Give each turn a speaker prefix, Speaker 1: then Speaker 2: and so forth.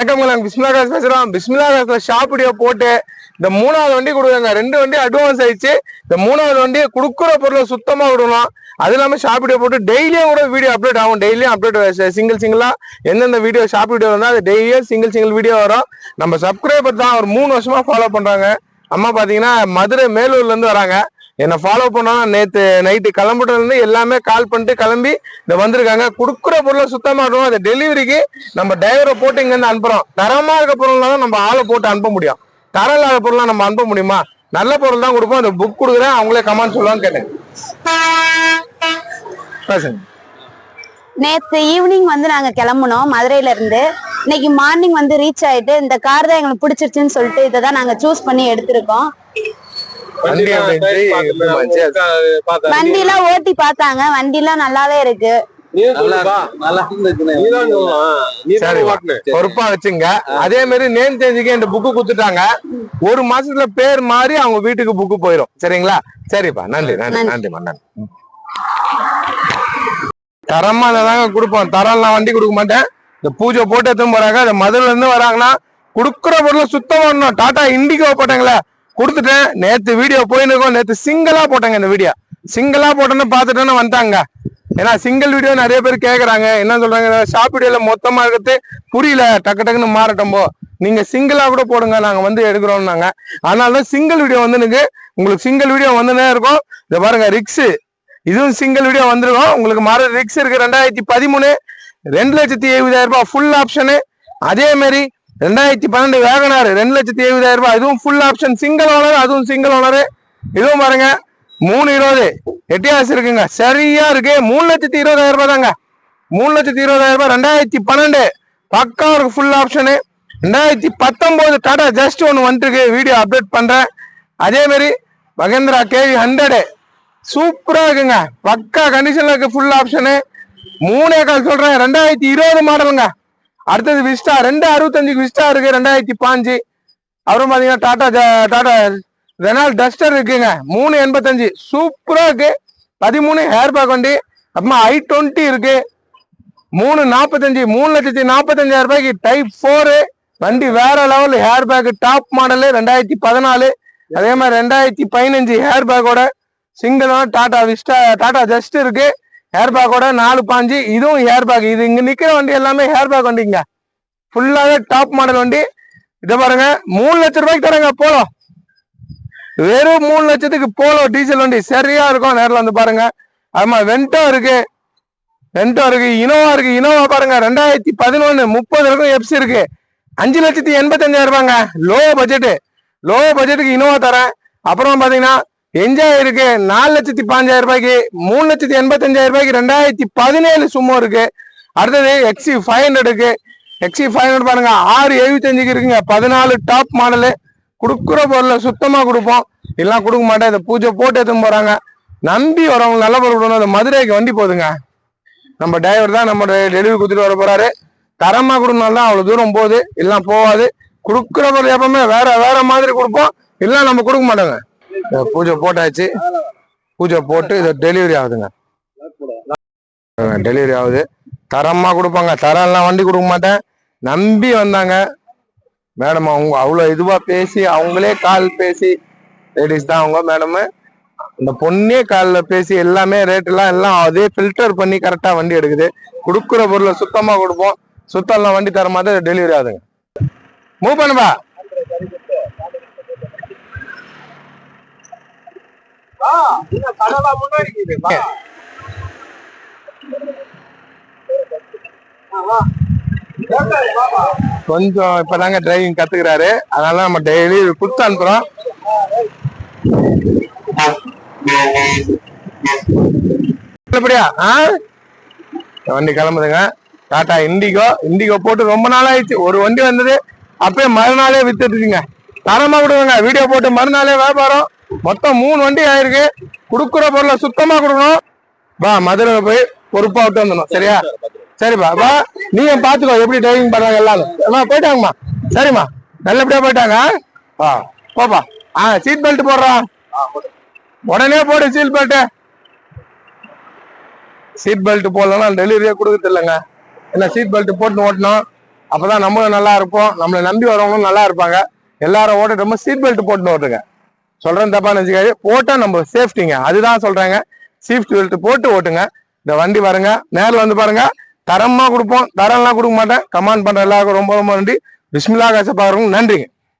Speaker 1: வணக்கம் நான் பிஸ்மிலா காசு பேசுறோம். பிஸ்மிலா காசுல ஷாப் போட்டு இந்த மூணாவது வண்டி கொடுக்குறாங்க. ரெண்டு வண்டி அட்வான்ஸ் ஆயிடுச்சு. இந்த மூணாவது வண்டியை கொடுக்குற பொருளை சுத்தமா விடணும். அது இல்லாம ஷாப் வீடியோ போட்டு டெய்லியும் கூட வீடியோ அப்டேட் ஆகும். டெய்லியும் அப்டேட் சிங்கிள் சிங்கிளா எந்தெந்த வீடியோ ஷாப் வீடியோ வந்தா அது டெய்லியும் சிங்கிள் சிங்கிள் வீடியோ வரும். நம்ம சப்ஸ்கிரைபர் தான் ஒரு மூணு வருஷமா ஃபாலோ பண்றாங்க. அம்மா பாத்தீங்கன்னா மதுரை மேலூர்ல இருந்து வராங்க. என்னை ஃபாலோ பண்ணோம் நேற்று நைட்டு கிளம்புறதுலேருந்து எல்லாமே கால் பண்ணிட்டு கிளம்பி இந்த வந்திருக்காங்க. கொடுக்குற பொருளை சுத்தமா இருக்கணும் அது டெலிவரிக்கு நம்ம டிரைவரை போட்டு இங்க இருந்து அனுப்புறோம். தரமா இருக்க பொருள்னா தான் நம்ம ஆளை போட்டு அனுப்ப முடியும். தரம் இல்லாத பொருள்லாம் நம்ம அனுப்ப முடியுமா? நல்ல பொருள் தான் கொடுப்போம். அந்த புக் கொடுக்குறேன். அவங்களே கமெண்ட் சொல்லுவான்னு கேட்டேன். பேசுங்க.
Speaker 2: ஈவினிங் வந்து நாங்க கிளம்புனோம். மதுரையில இருந்து. இன்னைக்கு மார்னிங் வந்து ரீச் ஆயிட்டு இந்த கார் தான் எங்களுக்கு பிடிச்சிருச்சுன்னு சொல்லிட்டு இதை தான் நாங்க சூஸ் பண்ணி எடுத்திருக்கோம்.
Speaker 1: வண்டி
Speaker 2: எல்லாம் ஓட்டி பார்த்தாங்க. வண்டி எல்லாம் நல்லாவே இருக்கு.
Speaker 1: பொறுப்பா வச்சுங்க. அதே மாதிரி நேம் சேஞ்சுக்கு இந்த புக்கு கொடுத்துட்டாங்க. ஒரு மாசத்துல பேர் மாறி அவங்க வீட்டுக்கு புக்கு போயிடும் சரிங்களா? சரிப்பா நன்றி நன்றி நன்றிம்மா நன்றி. தரமா தாங்க கொடுப்போம். தரம்லாம் வண்டி கொடுக்க மாட்டேன். இந்த பூஜை போட்டு எடுத்துன்னு போறாங்க. இந்த மதுரையில இருந்து வராங்கன்னா கொடுக்குற பொருளை சுத்தம் பண்ணணும். டாடா இண்டிகோ போட்டாங்களே. கொடுத்துட்டேன். நேத்து வீடியோ போயின்னு நேற்று நேத்து சிங்கிளா போட்டாங்க இந்த வீடியோ சிங்கிளா போட்டோன்னு பார்த்துட்டோன்னு வந்துட்டாங்க. ஏன்னா சிங்கிள் வீடியோ நிறைய பேர் கேட்குறாங்க என்ன சொல்றாங்க? ஷாப் வீடியோல மொத்தமா இருக்கிறது புரியல. டக்கு டக்குன்னு மாறட்டும் போ. நீங்க சிங்கிளா கூட போடுங்க. நாங்க வந்து எடுக்கிறோம்னாங்க. அதனால சிங்கிள் வீடியோ வந்துனுக்கு உங்களுக்கு சிங்கிள் வீடியோ வந்துனே இருக்கும். இதை பாருங்க ரிக்ஸ் இதுவும் சிங்கிள் வீடியோ வந்துருக்கும். உங்களுக்கு மாற ரிக்ஸ் இருக்கு. ரெண்டாயிரத்தி பதிமூணு ரெண்டு லட்சத்தி எழுபதாயிரம் ரூபாய் ஃபுல் ஆப்ஷனு அதே மாதிரி ரெண்டாயிரத்தி பன்னெண்டு வேகனாரு ரெண்டு லட்சத்தி எழுபதாயிரம் ரூபாய். அதுவும் ஃபுல் ஆப்ஷன் சிங்கிள் ஓனர் அதுவும் சிங்கிள் ஓனர் இதுவும் பாருங்க மூணு இருபது. எட்டியாஸ் இருக்குங்க. சரியா இருக்கு. மூணு லட்சத்தி இருபதாயிரம் ரூபாய் தாங்க. மூணு லட்சத்தி இருபதாயிரம் ரூபாய். ரெண்டாயிரத்தி பன்னெண்டு. பக்கா இருக்கு ஃபுல் ஆப்ஷனு ரெண்டாயிரத்தி பத்தொன்பது டாடா ஜஸ்ட் ஒன்று வந்துருக்கு. வீடியோ அப்டேட் பண்றேன். அதேமாரி மகேந்திரா கேவி ஹண்ட்ரடு சூப்பரா இருக்குங்க. பக்கா கண்டிஷன்ல இருக்கு ஃபுல் ஆப்ஷனு மூணே கால் சொல்றேன். ரெண்டாயிரத்தி இருபது மாடலுங்க அடுத்தது விஸ்டா ரெண்டு அறுபத்தஞ்சுக்கு விஸ்டா இருக்கு ரெண்டாயிரத்தி பாஞ்சு. அப்புறம் பாத்தீங்கன்னா டாடா டாடா ரெனால் டஸ்டர் இருக்குங்க. மூணு எண்பத்தஞ்சு. சூப்பரா இருக்கு. பதிமூணு ஹேர் பேக் வண்டி. அப்புறமா ஐ டுவெண்ட்டி இருக்கு. மூணு நாற்பத்தஞ்சு மூணு லட்சத்தி நாற்பத்தஞ்சாயிரம் ரூபாய்க்கு டைப் ஃபோரு வண்டி வேற level hair pack top model ரெண்டாயிரத்தி பதினாலு. அதே மாதிரி ரெண்டாயிரத்தி பதினஞ்சு ஹேர் பேக்கோட சிங்கிளான டாடா விஸ்டா டாடா ஜஸ்ட் இருக்கு. ஹேர் பேக்கோட நாலு பாஞ்சு இதுவும் ஹேர் பேக் இது இங்க நிக்கிற வண்டி எல்லாமே ஹேர் பேக் வண்டிங்க. ஃபுல்லாவே டாப் மாடல் வண்டி. இதை பாருங்க மூணு லட்சம் ரூபாய்க்கு தரங்க போலோ வெறும் மூணு லட்சத்துக்கு போலோ டீசல் வண்டி. சரியா இருக்கும் நேரில் வந்து பாருங்க. ஆமா வெண்டோ இருக்கு. வெண்டோ இருக்கு இனோவா இருக்கு. இனோவா பாருங்க ரெண்டாயிரத்தி பதினொன்னு முப்பது இருக்கும் எப்சி இருக்கு. அஞ்சு லட்சத்தி எண்பத்தஞ்சாயிரம் ரூபாங்க லோ பட்ஜெட்டு லோ பட்ஜெட்டுக்கு இனோவா தரேன். அப்புறம் பாத்தீங்கன்னா என்ஜாய் இருக்கு. நாலு லட்சத்தி பாஞ்சாயிரம் ரூபாய்க்கு மூணு லட்சத்தி எண்பத்தஞ்சாயிரம் ரூபாய்க்கு ரெண்டாயிரத்தி பதினேழு சும்மா இருக்கு. அடுத்தது எக்ஸி ஃபைவ் ஹண்ட்ரடுக்கு எக்ஸி ஃபைவ் ஹண்ட்ரட் பாருங்க ஆறு எழுபத்தஞ்சுக்கு இருக்குங்க. பதினாலு டாப் மாடலு கொடுக்குற பொருளை சுத்தமாக கொடுப்போம். எல்லாம் கொடுக்க மாட்டேன். இந்த பூஜை போட்டு எடுத்துன்னு போகிறாங்க நம்பி வரவங்க நல்ல பொருள் கொடுக்கணும் அந்த மதுரைக்கு வண்டி போகுதுங்க நம்ம டிரைவர் தான் நம்ம டெலிவரி கொடுத்துட்டு வர போகிறாரு தரமாக கொடுக்கணும் தான் தூரம் போகுது. எல்லாம் போகாது. கொடுக்குற பொருள் எப்பவுமே வேற வேற மாதிரி கொடுப்போம். எல்லாம் நம்ம கொடுக்க மாட்டோங்க. பூஜை போட்டாச்சு. பூஜை போட்டு இது டெலிவரி ஆகுதுங்க. டெலிவரி ஆகுது. தரமா கொடுப்பாங்க. தரம் எல்லாம் வண்டி கொடுக்க மாட்டேன். நம்பி வந்தாங்க. மேடம் அவங்க அவ்வளோ இதுவாக பேசி அவங்களே கால் பேசி லேடிஸ் தான் அவங்க மேடம் இந்த பொண்ணே காலில் பேசி எல்லாமே ரேட்டெல்லாம் எல்லாம் அதே ஃபில்டர் பண்ணி கரெக்டாக வண்டி எடுக்குது. கொடுக்குற பொருளை சுத்தமாக கொடுப்போம். சுத்தம்லாம் வண்டி தர மாதிரி டெலிவரி ஆகுதுங்க. மூவ் பண்ணுப்பா. கொஞ்சம் இப்பதாங்க டிரைவிங் கத்துக்கிறாரு. அதனால நம்ம டெய்லி கொடுத்து அனுப்புறோம். நல்லபடியா? ஆ? வண்டி கிளம்புதுங்க. டாடா இண்டிகோ இண்டிகோ போட்டு ரொம்ப நாள் ஆயிடுச்சு ஒரு வண்டி வந்தது. அப்பயே மறுநாளே வித்துட்டுங்க தரமா விடுவாங்க. வீடியோ போட்டு மறுநாளே வியாபாரம். மொத்தம் மூணு வண்டி ஆயிருக்கு. கொடுக்குற பொருளை சுத்தமா கொடுக்கணும். வா மதுரை போய் பொறுப்பா விட்டு வந்துடணும். சரியா? சரிப்பா. வா நீங்க பாத்துக்கோ எப்படி டிரைவிங் பண்றாங்க எல்லாரும். போயிட்டாங்கம்மா. சரிம்மா. நல்லபடியா போயிட்டாங்க. வா போப்பா. ஆ சீட் பெல்ட் போடுறான் உடனே போடு சீட் பெல்ட் சீட் பெல்ட் போடலன்னா டெலிவரியே கொடுக்கறது இல்லைங்க. என்ன சீட் பெல்ட் போட்டு ஓட்டணும். அப்பதான் நம்மளும் நல்லா இருப்போம். நம்மளை நம்பி வரவங்களும் நல்லா இருப்பாங்க. எல்லாரும் ஓட்டுறப்ப சீட் பெல்ட் போட்டுன்னு ஓட்டுங்க. சொல்றேன் தப்பா நினைச்சுக்காது போட்டா நம்ம சேஃப்டிங்க அதுதான் சொல்றாங்க. சேஃப்டி பெல்ட் போட்டு ஓட்டுங்க. இந்த வண்டி பாருங்க. நேரில் வந்து பாருங்க. தரமா கொடுப்போம். தரம்லாம் கொடுக்க மாட்டேன். கமாண்ட் பண்ற எல்லாருக்கும் ரொம்ப ரொம்ப நன்றி. பிஸ்மிலா காசை பாருங்க நன்றிங்க.